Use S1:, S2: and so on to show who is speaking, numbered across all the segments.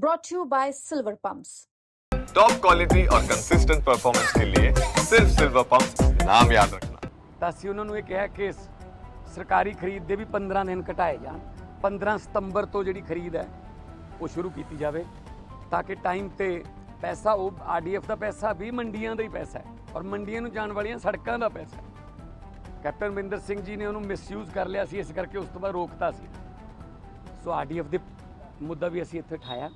S1: brought to you by Silver Pumps.
S2: Top quality और consistent performance के लिए सिर्फ सिल्वर पंप नाम याद रखना
S3: ਤਾਂ ਅਸੀਂ ਉਹਨਾਂ ਨੂੰ ਇਹ ਕਿਹਾ ਕਿ ਸ- ਸਰਕਾਰੀ ਖਰੀਦ ਦੇ ਵੀ 15 ਦਿਨ ਘਟਾਏ ਜਾਣ 15 ਸਤੰਬਰ ਤੋਂ ਜਿਹੜੀ ਖਰੀਦ ਹੈ ਉਹ ਸ਼ੁਰੂ ਕੀਤੀ ਜਾਵੇ ਤਾਂ ਕਿ ਟਾਈਮ ਤੇ ਪੈਸਾ ਉਹ ਆਰਡੀਐਫ ਦਾ ਪੈਸਾ ਵੀ ਮੰਡੀਆਂ ਦਾ ਹੀ ਪੈਸਾ ਹੈ ਔਰ ਮੰਡੀਆਂ ਨੂੰ ਜਾਣ ਵਾਲੀਆਂ ਸੜਕਾਂ ਦਾ ਪੈਸਾ ਹੈ ਕੈਪਟਨ ਅਮਰਿੰਦਰ ਸਿੰਘ ਜੀ ਨੇ ਉਹਨੂੰ ਮਿਸਯੂਜ਼ ਕਰ ਲਿਆ ਸੀ ਇਸ ਕਰਕੇ ਉਸ ਤੋਂ ਬਾਅਦ ਰੋਕਤਾ ਸੀ ਸੋ ਆਰਡੀਐਫ ਦੇ ਮੁੱਦਾ ਵੀ ਅਸੀਂ ਇੱਥੇ ਠਾਇਆ।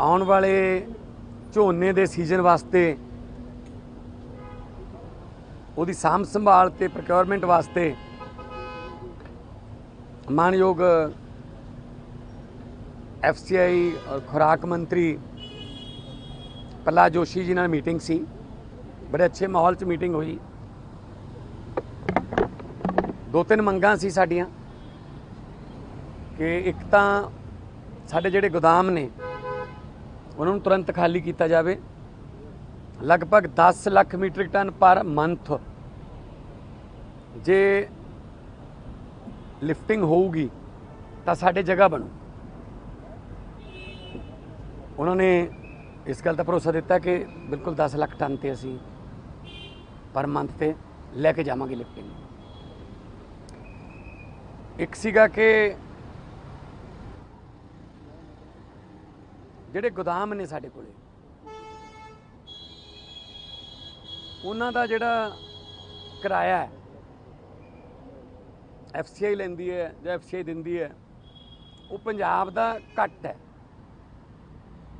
S3: ਆਉਣ ਵਾਲੇ ਝੋਨੇ ਦੇ ਸੀਜ਼ਨ ਵਾਸਤੇ, ਉਹਦੀ ਸਾਂਭ ਸੰਭਾਲ ਤੇ ਪ੍ਰੋਕਿਉਰਮੈਂਟ ਵਾਸਤੇ ਮਾਨਯੋਗ ਐਫਸੀਆਈ ਔਰ ਖੁਰਾਕ ਮੰਤਰੀ ਪ੍ਰਹਲਾਦ ਜੋਸ਼ੀ ਜੀ ਨਾਲ ਮੀਟਿੰਗ ਸੀ। ਬੜੇ ਅੱਛੇ ਮਾਹੌਲ 'ਚ ਮੀਟਿੰਗ ਹੋਈ। ਦੋ ਤਿੰਨ ਮੰਗਾਂ ਸੀ ਸਾਡੀਆਂ। ਕਿ ਇੱਕ ਤਾਂ ਸਾਡੇ ਜਿਹੜੇ ਗੋਦਾਮ ਨੇ, ਉਹਨਾਂ ਨੂੰ ਤੁਰੰਤ ਖਾਲੀ ਕੀਤਾ ਜਾਵੇ। ਲਗਭਗ 10 lakh metric ton per month ਜੇ ਲਿਫਟਿੰਗ ਹੋਊਗੀ ਤਾਂ ਸਾਡੇ ਜਗ੍ਹਾ ਬਣੂ। ਉਹਨਾਂ ਨੇ ਇਸ ਗੱਲ ਦਾ ਭਰੋਸਾ ਦਿੱਤਾ ਕਿ ਬਿਲਕੁਲ 10 ਲੱਖ ਟਨ ਤੇ ਅਸੀਂ ਪਰ ਮੰਥ ਤੇ ਲੈ ਕੇ ਜਾਵਾਂਗੇ ਲਿਫਟਿੰਗ। ਇੱਕ ਸੀਗਾ ਕਿ ਜਿਹੜੇ ਗੋਦਾਮ ਨੇ ਸਾਡੇ ਕੋਲੇ, ਉਹਨਾਂ ਦਾ ਜਿਹੜਾ ਕਿਰਾਇਆ ਹੈ ਐਫਸੀਆਈ ਲੈਂਦੀ ਹੈ ਜਾਂ ਐਫਸੀਆਈ ਦਿੰਦੀ ਹੈ, ਉਹ ਪੰਜਾਬ ਦਾ ਘੱਟ ਹੈ।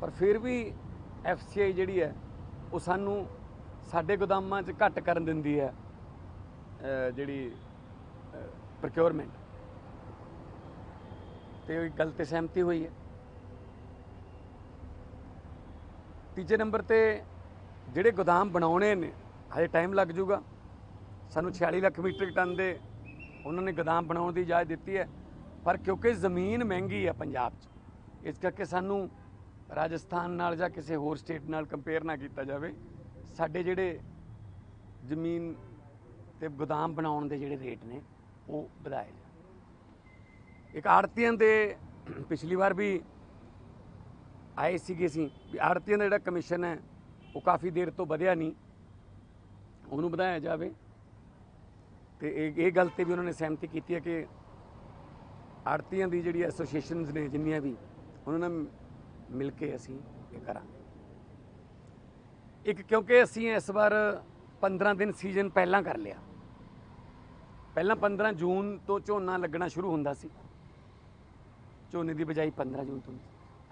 S3: ਪਰ ਫਿਰ ਵੀ ਐਫਸੀਆਈ ਜਿਹੜੀ ਹੈ, ਉਹ ਸਾਨੂੰ ਸਾਡੇ ਗੋਦਾਮਾਂ 'ਚ ਘੱਟ ਕਰਨ ਦਿੰਦੀ ਹੈ ਜਿਹੜੀ ਪ੍ਰੋਕਿਉਰਮੈਂਟ ਤੇ ਗਲਤ ਸਹਿਮਤੀ ਹੋਈ ਹੈ। ਤੀਜੇ ਨੰਬਰ ਤੇ ਜਿਹੜੇ ਗੋਦਾਮ ਬਣਾਉਣੇ ਨੇ, ਹਜੇ ਟਾਈਮ ਲੱਗ ਜਾਊਗਾ। ਸਾਨੂੰ 46 ਲੱਖ ਮੀਟ੍ਰਿਕ ਟਨ ਦੇ ਉਹਨਾਂ ਨੇ ਗੋਦਾਮ ਬਣਾਉਣ ਦੀ ਇਜਾਜ਼ਤ ਦਿੱਤੀ ਹੈ। ਪਰ ਕਿਉਂਕਿ ਜ਼ਮੀਨ ਮਹਿੰਗੀ ਹੈ ਪੰਜਾਬ 'ਚ, ਇਸ ਕਰਕੇ ਸਾਨੂੰ ਰਾਜਸਥਾਨ ਨਾਲ ਜਾਂ ਕਿਸੇ ਹੋਰ ਸਟੇਟ ਨਾਲ ਕੰਪੇਅਰ ਨਾ ਕੀਤਾ ਜਾਵੇ। ਸਾਡੇ ਜਿਹੜੇ ਜ਼ਮੀਨ ਤੇ ਗੋਦਾਮ ਬਣਾਉਣ ਦੇ ਜਿਹੜੇ ਰੇਟ ਨੇ, ਉਹ ਵਧਾਏ ਜਾਣ। ਇੱਕ ਆੜਤੀਆਂ ਦੇ ਪਿਛਲੀ ਵਾਰ ਵੀ ਆਏ ਸੀਗੇ ਅਸੀਂ। ਵੀ ਆੜਤੀਆਂ ਦਾ ਜਿਹੜਾ ਕਮਿਸ਼ਨ ਹੈ, ਉਹ ਕਾਫੀ ਦੇਰ ਤੋਂ ਵਧਿਆ ਨਹੀਂ। ਉਹਨੂੰ ਵਧਾਇਆ ਜਾਵੇ। ਤੇ ਇਹ ਇਹ ਗੱਲ ਤੇ ਵੀ ਉਹਨਾਂ ਨੇ ਸਹਿਮਤੀ ਕੀਤੀ ਹੈ ਕਿ ਆੜਤੀਆਂ ਦੀ ਜਿਹੜੀ ਐਸੋਸੀਏਸ਼ਨਸ ਨੇ, ਜਿੰਨੀਆਂ ਵੀ, ਉਹਨਾਂ ਨਾਲ ਮਿਲ ਕੇ ਅਸੀਂ ਇਹ ਕਰਾਂਗੇ। ਇੱਕ, ਕਿਉਂਕਿ ਅਸੀਂ ਇਸ ਵਾਰ 15 ਦਿਨ ਸੀਜ਼ਨ ਪਹਿਲਾਂ ਕਰ ਲਿਆ। ਪਹਿਲਾਂ 15 ਜੂਨ ਤੋਂ ਝੋਨਾ ਲੱਗਣਾ ਸ਼ੁਰੂ ਹੁੰਦਾ ਸੀ। ਝੋਨੇ ਦੀ ਬਜਾਈ 15 ਜੂਨ ਤੋਂ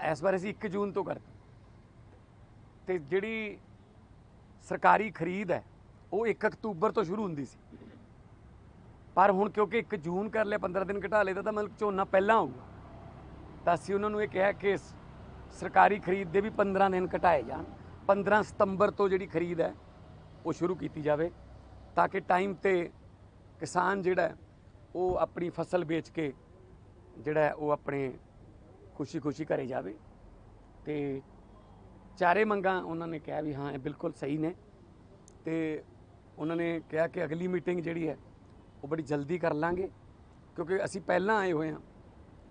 S3: ਇਸ ਵਾਰ ਅਸੀਂ 1 ਜੂਨ ਤੋਂ ਕਰਦੇ ਤੇ ਜਿਹੜੀ ਸਰਕਾਰੀ ਖਰੀਦ ਹੈ, ਉਹ 1 ਅਕਤੂਬਰ ਤੋਂ ਸ਼ੁਰੂ ਹੁੰਦੀ ਸੀ। ਪਰ ਹੁਣ ਕਿਉਂਕਿ 1 ਜੂਨ ਕਰ ਲਿਆ 15 ਦਿਨ ਘਟਾ ਲਏ, ਤਾਂ ਮਤਲਬ ਝੋਨਾ ਪਹਿਲਾਂ ਆਊਗਾ। ਤਾਂ ਅਸੀਂ ਉਹਨਾਂ ਨੂੰ ਇਹ ਕਿਹਾ ਕਿ ਸਰਕਾਰੀ ਖਰੀਦ ਦੇ ਵੀ 15 ਦਿਨ ਘਟਾਏ ਜਾਣ। 15 ਸਤੰਬਰ ਤੋਂ ਜਿਹੜੀ ਖਰੀਦ ਹੈ, ਉਹ ਸ਼ੁਰੂ ਕੀਤੀ ਜਾਵੇ, ਤਾਂ ਕਿ ਟਾਈਮ ਤੇ ਕਿਸਾਨ ਜਿਹੜਾ ਉਹ ਆਪਣੀ ਫਸਲ ਵੇਚ ਕੇ ਜਿਹੜਾ ਉਹ ਆਪਣੇ ਖੁਸ਼ੀ-ਖੁਸ਼ੀ ਘਰੇ ਜਾਵੇ। ਤੇ ਚਾਰੇ ਮੰਗਾਂ ਉਹਨਾਂ ਨੇ ਕਿਹਾ ਵੀ ਹਾਂ, ਇਹ ਬਿਲਕੁਲ ਸਹੀ ਨੇ। ਤੇ ਉਹਨਾਂ ਨੇ ਕਿਹਾ ਕਿ ਅਗਲੀ ਮੀਟਿੰਗ ਜਿਹੜੀ ਹੈ, ਉਹ ਬੜੀ ਜਲਦੀ ਕਰ ਲਾਂਗੇ। ਕਿਉਂਕਿ ਅਸੀਂ ਪਹਿਲਾਂ ਆਏ ਹੋਏ ਹਾਂ,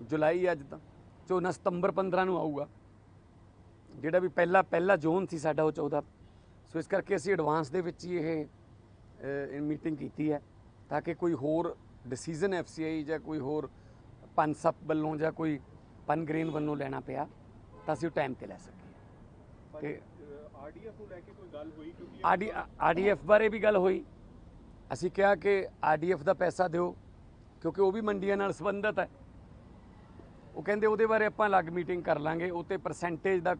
S3: ਜੁਲਾਈ ਅੱਜ ਤਾਂ ਝੋਨਾ ਸਤੰਬਰ 15 ਨੂੰ ਆਊਗਾ। ਜਿਹੜਾ ਵੀ ਪਹਿਲਾ ਪਹਿਲਾ ਜ਼ੋਨ ਸੀ ਸਾਡਾ ਉਹ 14 ਸੋ ਇਸ ਕਰਕੇ ਅਸੀਂ ਐਡਵਾਂਸ ਦੇ ਵਿੱਚ ਹੀ ਇਹ ਮੀਟਿੰਗ ਕੀਤੀ ਹੈ, ਤਾਂ ਕਿ ਕੋਈ ਹੋਰ ਡਿਸੀਜਨ ਐਫਸੀਆਈ ਜਾਂ ਕੋਈ ਹੋਰ ਪਨਸਪ ਵੱਲੋਂ ਜਾਂ ਕੋਈ ਪਨਗ੍ਰੇਨ ਵੱਲੋਂ ਲੈਣਾ ਪਿਆ ਤਾਂ ਅਸੀਂ ਉਹ ਟਾਈਮ ਤੇ ਲੈ ਸਕੀਏ। ਤੇ
S4: ਆਰਡੀਐਫ ਨੂੰ ਲੈ ਕੇ ਕੋਈ ਗੱਲ ਹੋਈ? ਕਿਉਂਕਿ
S3: ਆਰਡੀ ਆਰਡੀਐਫ ਬਾਰੇ ਵੀ ਗੱਲ ਹੋਈ। ਅਸੀਂ ਕਿਹਾ ਕਿ ਆਰਡੀਐਫ ਦਾ ਪੈਸਾ ਦਿਓ ਕਿਉਂਕਿ ਉਹ ਵੀ ਮੰਡੀਆਂ ਨਾਲ ਸੰਬੰਧਿਤ ਹੈ। ਉਹ ਕਹਿੰਦੇ ਉਹਦੇ ਬਾਰੇ ਆਪਾਂ ਅਲੱਗ ਮੀਟਿੰਗ ਕਰ ਲਾਂਗੇ ਉਹ ਤੇ ਪਰਸੈਂਟੇਜ ਦਾ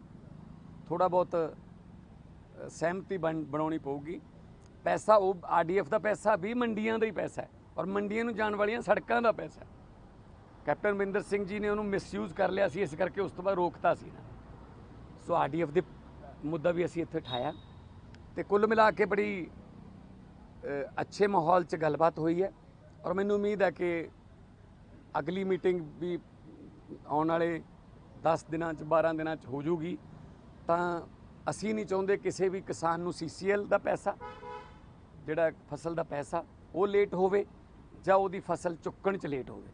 S3: ਥੋੜਾ ਬਹੁਤ ਸਹਿਮਤੀ ਬਣ- ਬਣਾਉਣੀ ਪਊਗੀ। ਪੈਸਾ ਉਹ ਆਰਡੀਐਫ ਦਾ ਪੈਸਾ ਵੀ ਮੰਡੀਆਂ ਦਾ ਹੀ ਪੈਸਾ ਹੈ ਔਰ ਮੰਡੀਆਂ ਨੂੰ ਜਾਣ ਵਾਲੀਆਂ ਸੜਕਾਂ ਦਾ ਪੈਸਾ ਹੈ। ਕੈਪਟਨ ਅਮਰਿੰਦਰ ਸਿੰਘ ਜੀ ਨੇ ਉਹਨੂੰ ਮਿਸਯੂਜ਼ ਕਰ ਲਿਆ ਸੀ, ਇਸ ਕਰਕੇ ਉਸ ਤੋਂ ਬਾਅਦ ਰੋਕਤਾ ਸੀ ਨਾ। ਸੋ ਆਰਡੀਐਫ ਦੇ ਮੁੱਦਾ ਵੀ ਅਸੀਂ ਇੱਥੇ ਠਾਇਆ ਤੇ ਕੁੱਲ ਮਿਲਾ ਕੇ ਬੜੀ ਅੱਛੇ ਮਾਹੌਲ 'ਚ ਗੱਲਬਾਤ ਹੋਈ ਹੈ। ਔਰ ਮੈਨੂੰ ਉਮੀਦ ਹੈ ਕਿ ਅਗਲੀ ਮੀਟਿੰਗ ਵੀ ਆਉਣ ਵਾਲੇ 10 ਦਿਨਾਂ 'ਚ 12 ਦਿਨਾਂ 'ਚ ਹੋ ਜਾਊਗੀ ਤਾਂ ਅਸੀਂ ਨਹੀਂ ਚਾਹੁੰਦੇ ਕਿਸੇ ਵੀ ਕਿਸਾਨ ਨੂੰ ਸੀਸੀਐਲ ਦਾ ਪੈਸਾ, ਜਿਹੜਾ ਫਸਲ ਦਾ ਪੈਸਾ, ਉਹ ਲੇਟ ਹੋਵੇ ਜਾਂ ਉਹਦੀ ਫਸਲ ਚੁੱਕਣ 'ਚ ਲੇਟ ਹੋਵੇ।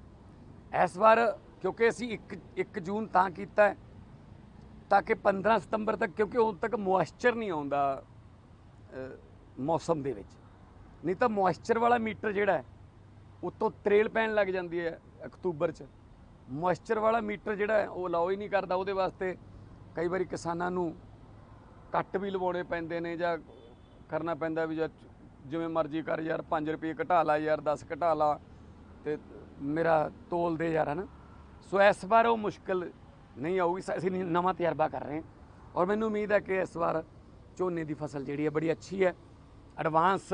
S3: ਇਸ ਵਾਰ, ਕਿਉਂਕਿ ਅਸੀਂ 1 1 ਜੂਨ ਤਾਂ ਕੀਤਾ ਹੈ, ਤਾਂ ਕਿ 15 ਸਤੰਬਰ ਤੱਕ, ਕਿਉਂਕਿ ਉਦੋਂ ਤੱਕ ਮੋਇਸਚਰ ਨਹੀਂ ਆਉਂਦਾ ਮੌਸਮ ਦੇ ਵਿੱਚ। ਨਹੀਂ ਤਾਂ ਮੋਇਸਚਰ ਵਾਲਾ ਮੀਟਰ ਜਿਹੜਾ ਹੈ, ਉਤੋਂ ਤਰੇਲ ਪੈਣ ਲੱਗ ਜਾਂਦੀ ਹੈ ਅਕਤੂਬਰ 'ਚ। ਮੋਇਸਚਰ ਵਾਲਾ ਮੀਟਰ ਜਿਹੜਾ ਹੈ, ਉਹ ਅਲਾਉ ਹੀ ਨਹੀਂ ਕਰਦਾ ਉਹਦੇ ਵਾਸਤੇ। ਕਈ ਵਾਰੀ ਕਿਸਾਨਾਂ ਨੂੰ ਕੱਟ ਵੀ ਲਵਾਉਣੇ ਪੈਂਦੇ ਨੇ ਜਾਂ ਕਰਨਾ ਪੈਂਦਾ ਵੀ ਜਾਂ ਜਿਵੇਂ ਮਰਜ਼ੀ ਕਰ ਯਾਰ 5 ਰੁਪਏ ਘਟਾ ਲਾ ਯਾਰ 10 ਘਟਾ ਲਾ, ਤੇ ਮੇਰਾ ਤੋਲਦੇ ਯਾਰ ਹਨਾ ਸੋ ਇਸ ਵਾਰ ਉਹ ਮੁਸ਼ਕਲ ਨਹੀਂ ਆਊਗੀ। ਅਸੀਂ ਨਵਾਂ ਤਜਰਬਾ ਕਰ ਰਹੇ ਹਾਂ। ਔਰ ਮੈਨੂੰ ਉਮੀਦ ਹੈ ਕਿ ਇਸ ਵਾਰ ਝੋਨੇ ਦੀ ਫਸਲ ਜਿਹੜੀ ਹੈ, ਬੜੀ ਅੱਛੀ ਹੈ। ਐਡਵਾਂਸ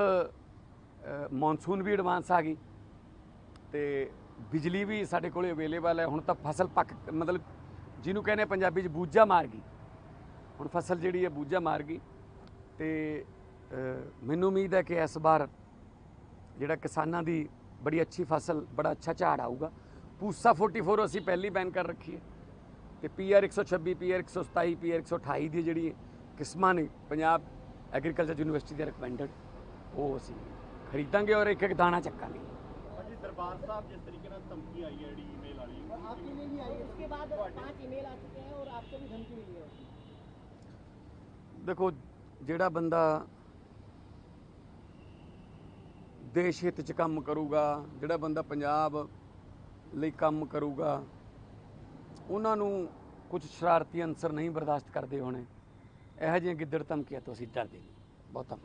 S3: ਮੌਨਸੂਨ ਵੀ ਐਡਵਾਂਸ ਆ ਗਈ। ਤੇ ਬਿਜਲੀ ਵੀ ਸਾਡੇ ਕੋਲੇ ਅਵੇਲੇਬਲ ਹੈ। ਹੁਣ ਤਾਂ ਫਸਲ ਪੱਕ ਮਤਲਬ ਜਿਹਨੂੰ ਕਹਿੰਦੇ ਪੰਜਾਬੀ 'ਚ ਬੂਝਾ ਮਾਰ ਗਈ। ਹੁਣ ਫਸਲ ਜਿਹੜੀ ਹੈ, ਬੂਝਾ ਮਾਰ ਗਈ। ਤੇ ਮੈਨੂੰ ਉਮੀਦ ਹੈ ਕਿ ਇਸ ਵਾਰ ਜਿਹੜਾ ਕਿਸਾਨਾਂ ਦੀ बड़ी अच्छी फसल बड़ा अच्छा झाड़ आऊगा पूसा 44 ਅਸੀਂ ਪਹਿਲੀ ਬੈਨ ਕਰ ਰੱਖੀ ਹੈ। ਤੇ ਪੀਆਰ 126 ਪੀਆਰ 127 ਪੀਆਰ 128 ਦੀ ਜਿਹੜੀ ਕਿਸਮਾਂ ਨੇ ਪੰਜਾਬ ਐਗਰੀਕਲਚਰ ਯੂਨੀਵਰਸਿਟੀ ਦੇ ਰეკਮੈਂਡਡ ਉਹ ਅਸੀਂ ਖਰੀਦਾਂਗੇ ਔਰ ਇੱਕ ਇੱਕ ਦਾਣਾ ਚੱਕਾਂਗੇ।
S5: ਜੀ
S3: ਦੇਖੋ ਜਿਹੜਾ ਬੰਦਾ ਦੇਸ਼ ਹਿੱਤ ਚ ਕੰਮ ਕਰੂਗਾ ਜਿਹੜਾ ਬੰਦਾ ਪੰਜਾਬ ਲਈ ਕੰਮ ਕਰੂਗਾ ਉਹਨਾਂ ਨੂੰ ਕੁਝ ਸ਼ਰਾਰਤੀ ਅਨਸਰ ਨਹੀਂ ਬਰਦਾਸ਼ਤ ਕਰਦੇ ਹੋਣੇ ਇਹੋ ਜਿਹੀਆਂ ਗਿੱਦੜ ਧਮਕੀਆਂ ਤੋਂ ਅਸੀਂ ਡਰਦੇ ਨਹੀਂ ਬਹੁਤਾ